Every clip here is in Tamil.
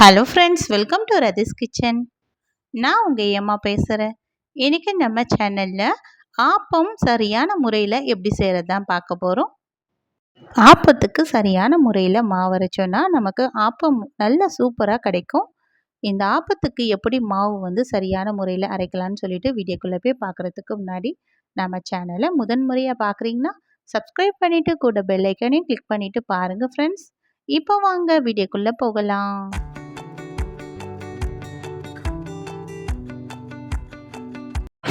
Hello friends welcome to Rathis kitchen நான் உங்கள் ஏம்மா பேசுகிறேன் இன்றைக்கி நம்ம சேனலில் ஆப்பம் சரியான முறையில் எப்படி செய்கிறது தான் பார்க்க போகிறோம் ஆப்பத்துக்கு சரியான முறையில் மாவு அரைச்சோன்னா நமக்கு ஆப்பம் நல்ல சூப்பராக கிடைக்கும். இந்த ஆப்பத்துக்கு எப்படி மாவு வந்து சரியான முறையில் அரைக்கலான்னு சொல்லிட்டு வீடியோக்குள்ளே போய் பார்க்குறதுக்கு முன்னாடி நம்ம சேனலை முதன்முறையாக பார்க்குறீங்கன்னா சப்ஸ்கிரைப் பண்ணிவிட்டு கூட பெல் ஐக்கனையும் கிளிக் பண்ணிவிட்டு பாருங்கள் ஃப்ரெண்ட்ஸ் இப்போ வாங்க வீடியோக்குள்ளே போகலாம்.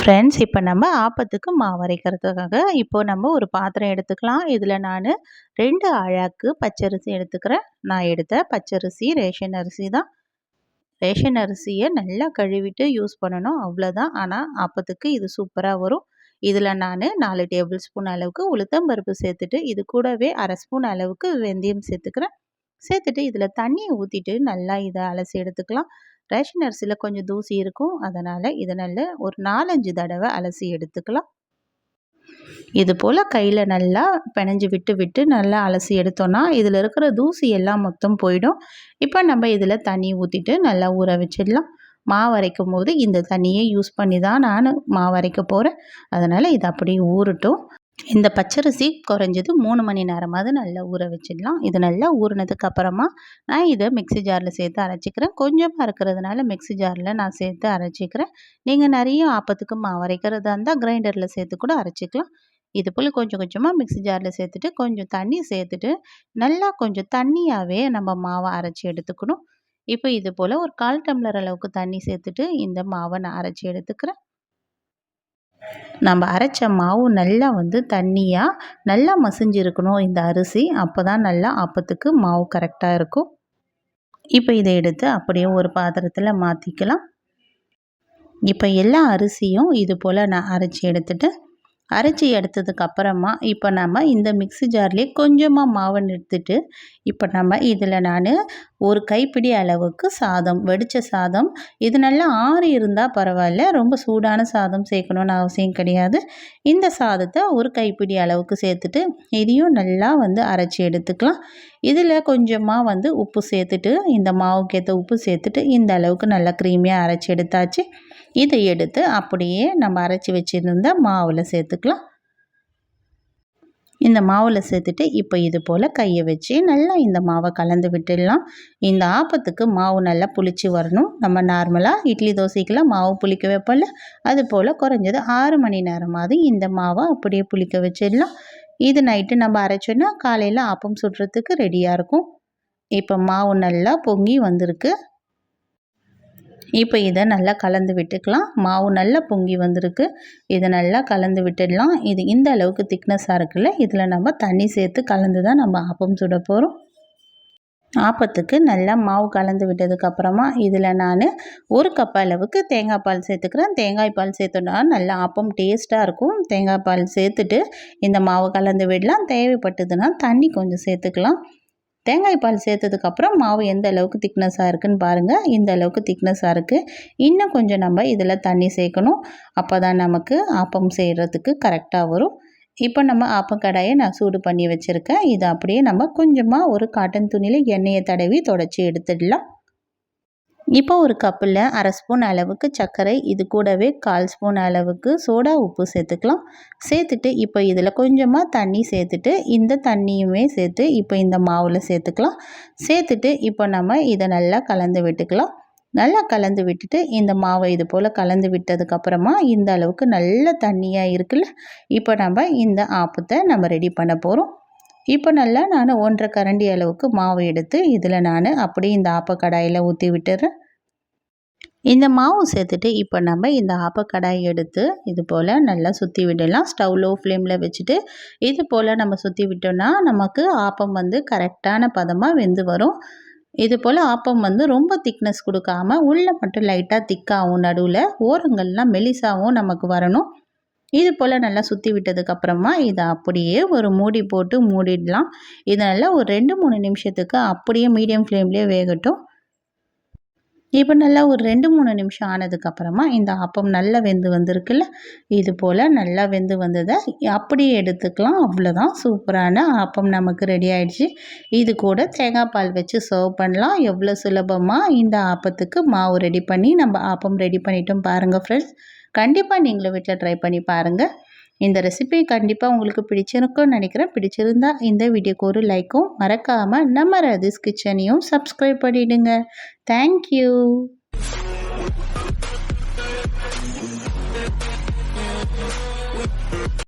ஃப்ரெண்ட்ஸ் இப்போ நம்ம ஆப்பத்துக்கு மாவு அரைக்கிறதுக்காக இப்போ நம்ம ஒரு பாத்திரம் எடுத்துக்கலாம். இதில் நான் ரெண்டு அழாக்கு பச்சரிசி எடுத்துக்கிறேன். நான் எடுத்த பச்சரிசி ரேஷன் அரிசி தான். ரேஷன் அரிசியை நல்லா கழுவிட்டு யூஸ் பண்ணணும் அவ்வளோதான் ஆனால் ஆப்பத்துக்கு இது சூப்பராக வரும். இதில் நான் நாலு டேபிள் ஸ்பூன் அளவுக்கு உளுத்தம் பருப்பு சேர்த்துட்டு இது கூடவே அரை ஸ்பூன் அளவுக்கு வெந்தயம் சேர்த்துக்கிறேன். சேர்த்துட்டு இதில் தண்ணியை ஊற்றிட்டு நல்லா இதை அலசி எடுத்துக்கலாம். ரேஷன் அரிசியில் கொஞ்சம் தூசி இருக்கும். அதனால் இதை நல்ல ஒரு நாலஞ்சு தடவை அலசி எடுத்துக்கலாம். இது போல் கையில் நல்லா பிணைஞ்சு விட்டு விட்டு நல்லா அலசி எடுத்தோன்னா இதில் இருக்கிற தூசி எல்லாம் மொத்தம் போயிடும். இப்போ நம்ம இதில் தண்ணி ஊற்றிட்டு நல்லா ஊற வச்சிடலாம். மாவு அரைக்கும் போது இந்த தண்ணியை யூஸ் பண்ணி தான் நான் மாவு அரைக்க போகிறேன் அதனால் இது அப்படியே ஊறட்டும். இந்த பச்சரிசி குறைஞ்சது மூணு மணி நேரமாவது நல்லா ஊற வச்சிடலாம். இது நல்லா ஊறினதுக்கு அப்புறமா நான் இதை மிக்சி ஜாரில் சேர்த்து அரைச்சிக்கிறேன். கொஞ்சமாக இருக்கிறதுனால மிக்சி ஜாரில் நான் சேர்த்து அரைச்சிக்கிறேன். நீங்கள் நிறைய ஆப்பத்துக்கு மாவு அரைக்கிறதா இருந்தால் கிரைண்டரில் சேர்த்து கூட அரைச்சிக்கலாம். இது போல் கொஞ்சம் கொஞ்சமாக மிக்சி ஜாரில் சேர்த்துட்டு கொஞ்சம் தண்ணி சேர்த்துட்டு நல்லா கொஞ்சம் தண்ணியாகவே நம்ம மாவை அரைச்சி எடுத்துக்கணும். இப்போ இது போல் ஒரு கால் டம்ளர் அளவுக்கு தண்ணி சேர்த்துட்டு இந்த மாவை நான் அரைச்சி எடுத்துக்கிறேன். நம்ம அரைச்ச மாவு நல்லா வந்து தண்ணியாக நல்லா மசிஞ்சிருக்கணும் இந்த அரிசி. அப்போ தான் நல்லா அப்பத்துக்கு மாவு கரெக்டாக இருக்கும். இப்போ இதை எடுத்து அப்படியே ஒரு பாத்திரத்தில் மாற்றிக்கலாம் இப்போ எல்லா அரிசியும் இது போல் நான் அரைச்சி எடுத்துகிட்டு அரைச்சி எடுத்ததுக்கு அப்புறமா இப்போ நம்ம இந்த மிக்ஸி ஜார்லேயே கொஞ்சமாக மாவை நிறுத்திட்டு இப்போ நம்ம இதில் நான் ஒரு கைப்பிடி அளவுக்கு சாதம் வெடித்த சாதம். இது நல்லா ஆறி இருந்தால் பரவாயில்ல ரொம்ப சூடான சாதம் சேர்க்கணுன்னு அவசியம் கிடையாது. இந்த சாதத்தை ஒரு கைப்பிடி அளவுக்கு சேர்த்துட்டு இதையும் நல்லா வந்து அரைச்சி எடுத்துக்கலாம். இதில் கொஞ்சமாக வந்து உப்பு சேர்த்துட்டு இந்த மாவுக்கேற்ற உப்பு சேர்த்துட்டு இந்த அளவுக்கு நல்லா க்ரீமியாக அரைச்சி எடுத்தாச்சு. இதை எடுத்து அப்படியே நம்ம அரைச்சி வச்சுருந்த மாவில் சேர்த்துக்கலாம் இந்த மாவில் சேர்த்துட்டு இப்போ இது போல் கையை வச்சு நல்லா இந்த மாவை கலந்து விட்டுடலாம். இந்த ஆப்பத்துக்கு மாவு நல்லா புளிச்சு வரணும். நம்ம நார்மலாக இட்லி தோசைக்கெல்லாம் மாவு புளிக்க வைப்போம்ல அது போல் குறைஞ்சது ஆறு மணி நேரமாவது இந்த மாவை அப்படியே புளிக்க வச்சிடலாம். இது நைட்டு நம்ம அரைச்சோன்னா காலையில் ஆப்பம் சுடுறதுக்கு ரெடியாக இருக்கும். இப்போ மாவு நல்லா பொங்கி வந்திருக்கு. இப்போ இதை நல்லா கலந்து விட்டுக்கலாம். மாவு நல்லா பொங்கி வந்திருக்கு. இதை நல்லா கலந்து விட்டுடலாம். இது இந்த அளவுக்கு திக்னஸாக இருக்குல்ல இதில் நம்ம தண்ணி சேர்த்து கலந்து தான் நம்ம ஆப்பம் சுட போகிறோம் ஆப்பத்துக்கு நல்லா மாவு கலந்து விட்டதுக்கப்புறமா இதில் நான் ஒரு கப் அளவுக்கு தேங்காய் பால் சேர்த்துக்கிறேன். தேங்காய் பால் சேர்த்தோன்னா நல்லா ஆப்பம் டேஸ்ட்டாக இருக்கும். தேங்காய் பால் சேர்த்துட்டு இந்த மாவு கலந்து விடலாம். தேவைப்பட்டதுன்னா தண்ணி கொஞ்சம் சேர்த்துக்கலாம். தேங்காய் பால் சேர்த்ததுக்கப்புறம் மாவு எந்த அளவுக்கு திக்னஸாக இருக்குதுன்னு பாருங்கள் இந்த அளவுக்கு திக்னஸாக இருக்குது இன்னும் கொஞ்சம் நம்ம இதில் தண்ணி சேர்க்கணும். அப்போ தான் நமக்கு ஆப்பம் செய்கிறதுக்கு கரெக்டாக வரும். இப்போ நம்ம ஆப்பக்கடாயை நான் சூடு பண்ணி வச்சுருக்கேன். இதை அப்படியே நம்ம கொஞ்சமாக ஒரு காட்டன் துணியில் எண்ணெயை தடவி தொடச்சி எடுத்துடலாம். இப்போ ஒரு கப்பில் அரை ஸ்பூன் அளவுக்கு சர்க்கரை இது கூடவே கால் ஸ்பூன் அளவுக்கு சோடா உப்பு சேர்த்துக்கலாம். சேர்த்துட்டு இப்போ இதில் கொஞ்சமாக தண்ணி சேர்த்துட்டு இந்த தண்ணியுமே சேர்த்து இப்போ இந்த மாவில் சேர்த்துக்கலாம். சேர்த்துட்டு இப்போ நம்ம இதை நல்லா கலந்து விட்டுக்கலாம். நல்லா கலந்து விட்டுட்டு இந்த மாவை இது போல் கலந்து விட்டதுக்கப்புறமா இந்த அளவுக்கு நல்ல தண்ணியாக இருக்குல்ல இப்போ நம்ம இந்த ஆப்பத்தை நம்ம ரெடி பண்ண போகிறோம் இப்போ நல்லா நான் ஒன்றரை கரண்டி அளவுக்கு மாவு எடுத்து இதில் நான் அப்படியே இந்த ஆப்பக்கடாயில் ஊற்றி விட்டுறேன். இந்த மாவு சேர்த்துட்டு இப்போ நம்ம இந்த ஆப்பக்கடாய் எடுத்து இது போல் நல்லா சுற்றி விடலாம். ஸ்டவ் லோ ஃப்ளேமில் வச்சுட்டு இது போல் நம்ம சுற்றி விட்டோம்னா நமக்கு ஆப்பம் வந்து கரெக்டான பதமாக வெந்து வரும். இது போல் ஆப்பம் வந்து ரொம்ப திக்னஸ் கொடுக்காம உள்ளே மட்டும் லைட்டாக திக்காகவும் நடுவில் ஓரங்கள்லாம் மெலிசாகவும் நமக்கு வரணும். இது போல் நல்லா சுற்றி விட்டதுக்கப்புறமா இதை அப்படியே ஒரு மூடி போட்டு மூடிடலாம். இது நல்லா ஒரு ரெண்டு மூணு நிமிஷத்துக்கு அப்படியே மீடியம் ஃப்ளேம்லேயே வேகட்டும். இப்போ நல்லா ஒரு ரெண்டு மூணு நிமிஷம் ஆனதுக்கப்புறமா இந்த ஆப்பம் நல்லா வெந்து வந்திருக்குல்ல இது போல் நல்லா வெந்து வந்ததை அப்படியே எடுத்துக்கலாம். அவ்வளோதான் சூப்பரான ஆப்பம் நமக்கு ரெடி ஆயிடுச்சு. இது கூட தேங்காய் பால் வச்சு சர்வ் பண்ணலாம். எவ்வளோ சுலபமாக இந்த ஆப்பத்துக்கு மாவு ரெடி பண்ணி நம்ம ஆப்பம் ரெடி பண்ணிட்டோம் பாருங்கள் ஃப்ரெண்ட்ஸ் கண்டிப்பாக நீங்களும் வீட்டில் ட்ரை பண்ணி பாருங்கள் இந்த ரெசிபி கண்டிப்பாக உங்களுக்கு பிடிச்சிருக்கும்னு நினைக்கிறேன். பிடிச்சிருந்தா இந்த வீடியோக்கு ஒரு லைக்கும் மறக்காமல் நம்ம ரதிஸ் கிச்சனையும் சப்ஸ்கிரைப் பண்ணிவிடுங்க தேங்க்யூ